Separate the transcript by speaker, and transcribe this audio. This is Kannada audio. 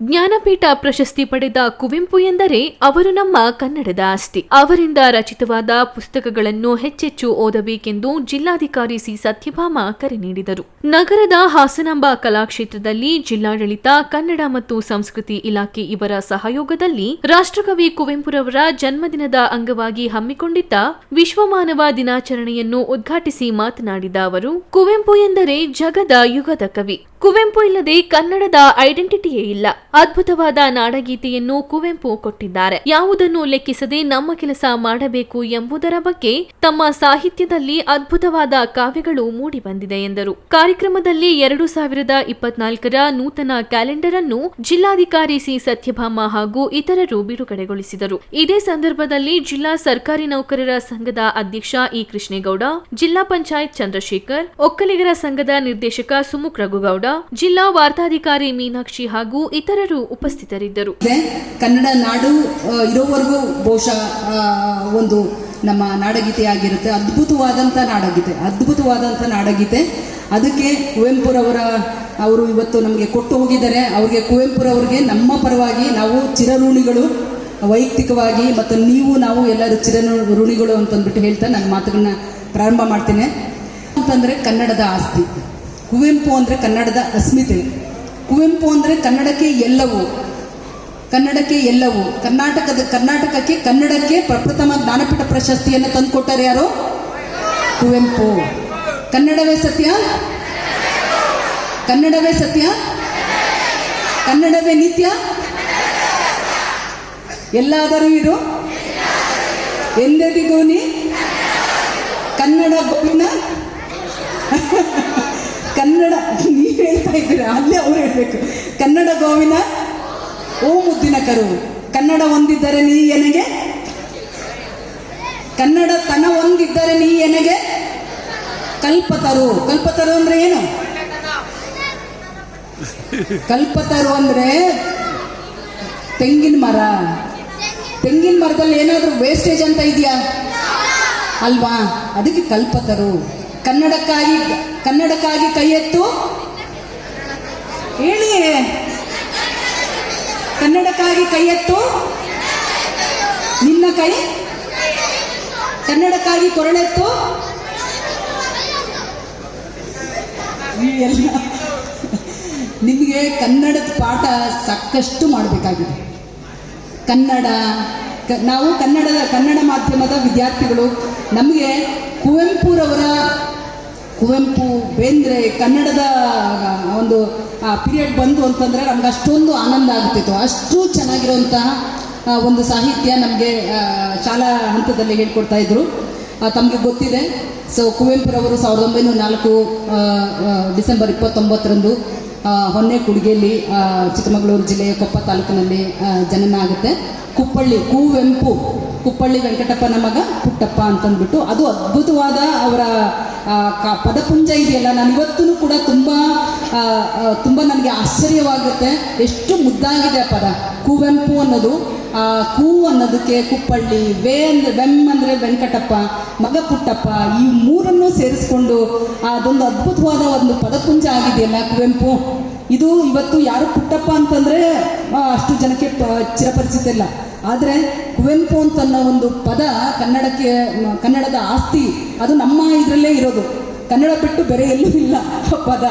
Speaker 1: ಜ್ಞಾನಪೀಠ ಪ್ರಶಸ್ತಿ ಪಡೆದ ಕುವೆಂಪು ಎಂದರೆ ಅವರು ನಮ್ಮ ಕನ್ನಡದ ಆಸ್ತಿ ಅವರಿಂದ ರಚಿತವಾದ ಪುಸ್ತಕಗಳನ್ನು ಹೆಚ್ಚೆಚ್ಚು ಓದಬೇಕೆಂದು ಜಿಲ್ಲಾಧಿಕಾರಿ ಸಿ. ಸತ್ಯಭಾಮ ಕರೆ ನೀಡಿದರು. ನಗರದ ಹಾಸನಾಂಬ ಕಲಾಕ್ಷೇತ್ರದಲ್ಲಿ ಜಿಲ್ಲಾಡಳಿತ, ಕನ್ನಡ ಮತ್ತು ಸಂಸ್ಕೃತಿ ಇಲಾಖೆ ಇವರ ಸಹಯೋಗದಲ್ಲಿ ರಾಷ್ಟ್ರಕವಿ ಕುವೆಂಪುರವರ ಜನ್ಮದಿನದ ಅಂಗವಾಗಿ ಹಮ್ಮಿಕೊಂಡಿದ್ದ ವಿಶ್ವಮಾನವ ದಿನಾಚರಣೆಯನ್ನು ಉದ್ಘಾಟಿಸಿ ಮಾತನಾಡಿದ ಅವರು, ಕುವೆಂಪು ಎಂದರೆ ಜಗದ ಯುಗದ ಕವಿ. ಕುವೆಂಪು ಇಲ್ಲದೆ ಕನ್ನಡದ ಐಡೆಂಟಿಟಿಯೇ ಇಲ್ಲ. ಅದ್ಭುತವಾದ ನಾಡಗೀತೆಯನ್ನು ಕುವೆಂಪು ಕೊಟ್ಟಿದ್ದಾರೆ. ಯಾವುದನ್ನು ಲೆಕ್ಕಿಸದೆ ನಮ್ಮ ಕೆಲಸ ಮಾಡಬೇಕು ಎಂಬುದರ ಬಗ್ಗೆ ತಮ್ಮ ಸಾಹಿತ್ಯದಲ್ಲಿ ಅದ್ಭುತವಾದ ಕಾವ್ಯಗಳು ಮೂಡಿಬಂದಿದೆ ಎಂದರು. ಕಾರ್ಯಕ್ರಮದಲ್ಲಿ ಎರಡು ಸಾವಿರದ ಇಪ್ಪತ್ನಾಲ್ಕರ ನೂತನ ಕ್ಯಾಲೆಂಡರ್ ಅನ್ನು ಜಿಲ್ಲಾಧಿಕಾರಿ ಸಿ. ಸತ್ಯಭಾಮ ಹಾಗೂ ಇತರರು ಬಿಡುಗಡೆಗೊಳಿಸಿದರು. ಇದೇ ಸಂದರ್ಭದಲ್ಲಿ ಜಿಲ್ಲಾ ಸರ್ಕಾರಿ ನೌಕರರ ಸಂಘದ ಅಧ್ಯಕ್ಷ ಇ. ಕೃಷ್ಣೇಗೌಡ, ಜಿಲ್ಲಾ ಪಂಚಾಯತ್ ಚಂದ್ರಶೇಖರ್, ಒಕ್ಕಲಿಗರ ಸಂಘದ ನಿರ್ದೇಶಕ ಸುಮುಖ್ ರಘುಗೌಡ ಜಿಲ್ಲಾ ವಾರ್ತಾಧಿಕಾರಿ ಮೀನಾಕ್ಷಿ ಹಾಗೂ ಇತರರು ಉಪಸ್ಥಿತರಿದ್ದರು.
Speaker 2: ಕನ್ನಡ ನಾಡು ಇರೋವರೆಗೂ ಬಹುಶಃ ಒಂದು ನಮ್ಮ ನಾಡಗೀತೆ ಆಗಿರುತ್ತೆ. ಅದ್ಭುತವಾದಂಥ ನಾಡಗೀತೆ ಅದ್ಭುತವಾದಂಥ ನಾಡಗೀತೆ. ಅದಕ್ಕೆ ಕುವೆಂಪುರವರ ಅವರು ಇವತ್ತು ನಮಗೆ ಕೊಟ್ಟು ಹೋಗಿದ್ದಾರೆ. ಅವ್ರಿಗೆ ಕುವೆಂಪುರವ್ರಿಗೆ ನಮ್ಮ ಪರವಾಗಿ ನಾವು ಚಿರಋಣಿಗಳು, ವೈಯಕ್ತಿಕವಾಗಿ ಮತ್ತು ನೀವು, ನಾವು ಎಲ್ಲರೂ ಚಿರಋಣಿಗಳು ಅಂತಂದ್ಬಿಟ್ಟು ಹೇಳ್ತಾ ನನ್ನ ಮಾತುಗಳನ್ನ ಪ್ರಾರಂಭ ಮಾಡ್ತೇನೆ. ಅಂತಂದರೆ ಕನ್ನಡದ ಆಸ್ತಿ. ಕುವೆಂಪು ಅಂದರೆ ಕನ್ನಡದ ಅಸ್ಮಿತೆ ಕುವೆಂಪು ಅಂದರೆ ಕನ್ನಡಕ್ಕೆ ಎಲ್ಲವೂ. ಕನ್ನಡಕ್ಕೆ ಎಲ್ಲವೂ. ಕರ್ನಾಟಕದ ಕರ್ನಾಟಕಕ್ಕೆ ಕನ್ನಡಕ್ಕೆ ಪ್ರಪ್ರಥಮ ಜ್ಞಾನಪೀಠ ಪ್ರಶಸ್ತಿಯನ್ನು ತಂದುಕೊಟ್ಟರು ಯಾರು? ಕುವೆಂಪು. ಕನ್ನಡವೇ ಸತ್ಯ? ಕನ್ನಡವೇ ಸತ್ಯ? ಕನ್ನಡವೇ ನಿತ್ಯ? ಎಲ್ಲಾದರೂ ಇರು. ಎಂದೆದಿಗೂ ನೀ? ಕನ್ನಡ ಗೋವಿನ ಕನ್ನಡ, ನೀವು ಹೇಳ್ತಾ ಇದ್ದೀರಾ? ಅಲ್ಲೇ ಅವ್ರು ಹೇಳ್ಬೇಕು. ಕನ್ನಡ ಗೋವಿನ, ಓ ಮುದ್ದಿನ ಕರು ಕನ್ನಡ ಒಂದಿದ್ದರೆ ನೀ ಎನಗೆ? ಕನ್ನಡ ತನ ಒಂದಿದ್ದರೆ ನೀ ಎನಗೆ? ಕಲ್ಪತರು. ಕಲ್ಪತರು ಅಂದ್ರೆ ಏನು? ಕಲ್ಪತರು ಅಂದ್ರೆ ತೆಂಗಿನ ಮರ. ತೆಂಗಿನ ಮರದಲ್ಲಿ ಏನಾದರೂ ವೇಸ್ಟೇಜ್ ಅಂತ ಇದೆಯಾ? ಅಲ್ವಾ? ಅದಕ್ಕೆ ಕಲ್ಪತರು. ಕನ್ನಡಕ್ಕಾಗಿ ಕನ್ನಡಕ್ಕಾಗಿ ಕೈ ಎತ್ತು? ಹೇಳಿ. ಕನ್ನಡಕ್ಕಾಗಿ ಕೈ ಎತ್ತು? ನಿನ್ನ ಕೈ? ಕನ್ನಡಕ್ಕಾಗಿ ಕೊರಳೆತ್ತು ನೀವೆಲ್ಲ ನಿಮಗೆ ಕನ್ನಡದ ಪಾಠ ಸಾಕಷ್ಟು ಮಾಡಬೇಕಾಗಿದೆ. ಕನ್ನಡ ನಾವು ಕನ್ನಡದ, ಕನ್ನಡ ಮಾಧ್ಯಮದ ವಿದ್ಯಾರ್ಥಿಗಳು ನಮಗೆ ಕುವೆಂಪುರವರ ಕುವೆಂಪು ಬೇಂದ್ರೆ ಕನ್ನಡದ ಒಂದು ಪೀರಿಯಡ್ ಬಂತು ಅಂತಂದರೆ ನಮ್ಗೆ ಅಷ್ಟೊಂದು ಆನಂದ ಆಗ್ತಿತ್ತು. ಅಷ್ಟು ಚೆನ್ನಾಗಿರುವಂತಹ ಒಂದು ಸಾಹಿತ್ಯ ನಮಗೆ ಶಾಲಾ ಹಂತದಲ್ಲಿ ಹೇಳ್ಕೊಡ್ತಾ ಇದ್ರು. ತಮಗೆ ಗೊತ್ತಿದೆ. ಸೊ ಕುವೆಂಪುರವರು ಸಾವಿರದ ಒಂಬೈನೂರ ನಾಲ್ಕು ಡಿಸೆಂಬರ್ ಇಪ್ಪತ್ತೊಂಬತ್ತರಂದು ಹೊನ್ನೆ ಕುಡುಗೆಯಲ್ಲಿ ಚಿಕ್ಕಮಗಳೂರು ಜಿಲ್ಲೆಯ ಕೊಪ್ಪ ತಾಲೂಕಿನಲ್ಲಿ ಜನನ ಆಗುತ್ತೆ. ಕುಪ್ಪಳ್ಳಿ, ಕುವೆಂಪು, ಕುಪ್ಪಳ್ಳಿ ವೆಂಕಟಪ್ಪನ ಮಗ ಪುಟ್ಟಪ್ಪ ಅಂತಂದ್ಬಿಟ್ಟು, ಅದು ಅದ್ಭುತವಾದ ಅವರ ಪದಪುಂಜ ಇದೆಯಲ್ಲ ನಾನು ಇವತ್ತೂ ಕೂಡ ತುಂಬ ತುಂಬ ನನಗೆ ಆಶ್ಚರ್ಯವಾಗುತ್ತೆ. ಎಷ್ಟು ಮುದ್ದಾಗಿದೆ ಆ ಪದ. ಕುವೆಂಪು ಅನ್ನೋದು ಆ, ಕೂ ಅನ್ನೋದಕ್ಕೆ ಕುಪ್ಪಳ್ಳಿ ವೇ ಅಂದ್ರೆ ವೆಮ್ ಅಂದರೆ ವೆಂಕಟಪ್ಪ ಮಗ ಪುಟ್ಟಪ್ಪ ಈ ಮೂರನ್ನು ಸೇರಿಸ್ಕೊಂಡು ಅದೊಂದು ಅದ್ಭುತವಾದ ಒಂದು ಪದಪುಂಜ ಆಗಿದೆಯಲ್ಲ ಕುವೆಂಪು. ಇದು ಇವತ್ತು ಯಾರು ಪುಟ್ಟಪ್ಪ ಅಂತಂದರೆ ಅಷ್ಟು ಜನಕ್ಕೆ ಚಿರಪರಿಚಿತ ಇಲ್ಲ. ಆದರೆ ಕುವೆಂಪು ಅಂತನ್ನೋ ಒಂದು ಪದ ಕನ್ನಡಕ್ಕೆ, ಕನ್ನಡದ ಆಸ್ತಿ, ಅದು ನಮ್ಮ ಇದರಲ್ಲೇ ಇರೋದು. ಕನ್ನಡ ಬಿಟ್ಟು ಬೇರೆ ಎಲ್ಲೂ ಇಲ್ಲ ಪದ.